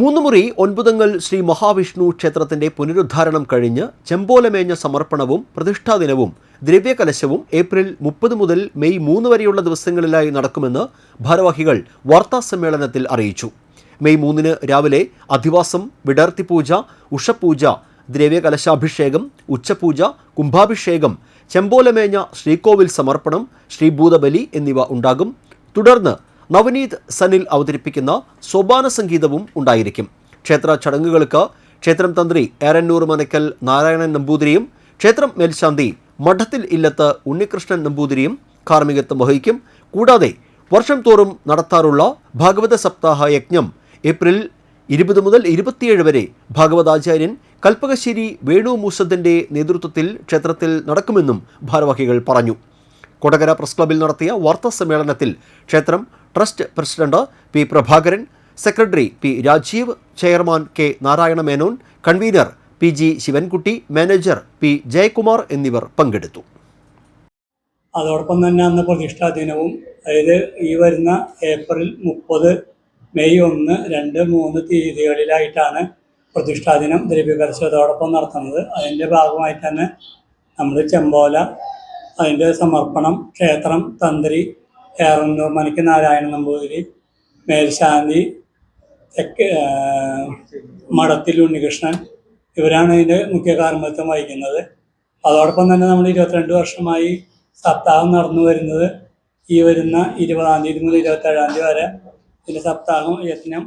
മൂന്ന് മുറി ഒൻപതങ്ങൽ ശ്രീ മഹാവിഷ്ണു ക്ഷേത്രത്തിന്റെ പുനരുദ്ധാരണം കഴിഞ്ഞ് ചെമ്പോലമേഞ്ഞ സമർപ്പണവും പ്രതിഷ്ഠാദിനവും ദ്രവ്യകലശവും ഏപ്രിൽ മുപ്പത് മുതൽ മെയ് മൂന്ന് വരെയുള്ള ദിവസങ്ങളിലായി നടക്കുമെന്ന് ഭാരവാഹികൾ വാർത്താസമ്മേളനത്തിൽ അറിയിച്ചു. മെയ് മൂന്നിന് രാവിലെ അധിവാസം വിടർത്തിപൂജ ഉഷപൂജ ദ്രവ്യകലശാഭിഷേകം ഉച്ചപൂജ കുംഭാഭിഷേകം ചെമ്പോലമേഞ്ഞ ശ്രീകോവിൽ സമർപ്പണം ശ്രീഭൂതബലി എന്നിവ ഉണ്ടാകും. തുടർന്ന് നവനീത് സനിൽ അവതരിപ്പിക്കുന്ന സോപാന സംഗീതവും ഉണ്ടായിരിക്കും. ക്ഷേത്ര ചടങ്ങുകൾക്ക് ക്ഷേത്രം തന്ത്രി ഏറന്നൂർ മനക്കൽ നാരായണൻ നമ്പൂതിരിയും ക്ഷേത്രം മേൽശാന്തി മഠത്തിൽ ഇല്ലത്ത് ഉണ്ണികൃഷ്ണൻ നമ്പൂതിരിയും കാർമ്മികത്വം വഹിക്കും. കൂടാതെ വർഷം തോറും നടത്താറുള്ള ഭാഗവത സപ്താഹ യജ്ഞം ഏപ്രിൽ ഇരുപത് മുതൽ ഇരുപത്തിയേഴ് വരെ ഭാഗവതാചാര്യൻ കൽപ്പകശ്ശേരി വേണു മൂസന്റെ നേതൃത്വത്തിൽ ക്ഷേത്രത്തിൽ നടക്കുമെന്നും ഭാരവാഹികൾ പറഞ്ഞു. കൊടകര പ്രസ് ക്ലബിൽ നടത്തിയ വാർത്താ സമ്മേളനത്തിൽ ക്ഷേത്രം trust president P Prabhakaran secretary P Rajeev chairman K Narayana Menon convener P G Sivankutty manager P Jayakumar എന്നിവർ പങ്കെടുത്തു. അതോടൊപ്പം തന്നെ അന്ന് പ്രതിഷ്ഠാ ദിനവും അതായത് ഈ വരുന്ന ഏപ്രിൽ മുപ്പത് മെയ് ഒന്ന് രണ്ട് മൂന്ന് തീയതികളിലായിട്ടാണ് പ്രതിഷ്ഠാ ദിനം ദ്രവ്യകലശത്തോടൊപ്പം നടത്തുന്നത്. അതിന്റെ ഭാഗമായിട്ട് തന്നെ നമ്മൾ ചെമ്പോല അതിന്റെ സമർപ്പണം ക്ഷേത്രം തന്ത്രി ഏറന്നൂർ മണിക്ക് നാരായണ നമ്പൂതിരി മേൽശാന്തി മഠത്തിൽ ഉണ്ണികൃഷ്ണൻ ഇവരാണ് ഇതിന്റെ മുഖ്യ കാർമ്മത്വം വഹിക്കുന്നത്. അതോടൊപ്പം തന്നെ നമ്മൾ ഇരുപത്തിരണ്ട് വർഷമായി സപ്താഹം നടന്നു വരുന്നത് ഈ വരുന്ന ഇരുപതാം തീയതി മുതൽ ഇരുപത്തേഴാം തീയതി വരെ ഇതിന്റെ സപ്താഹം യജ്ഞം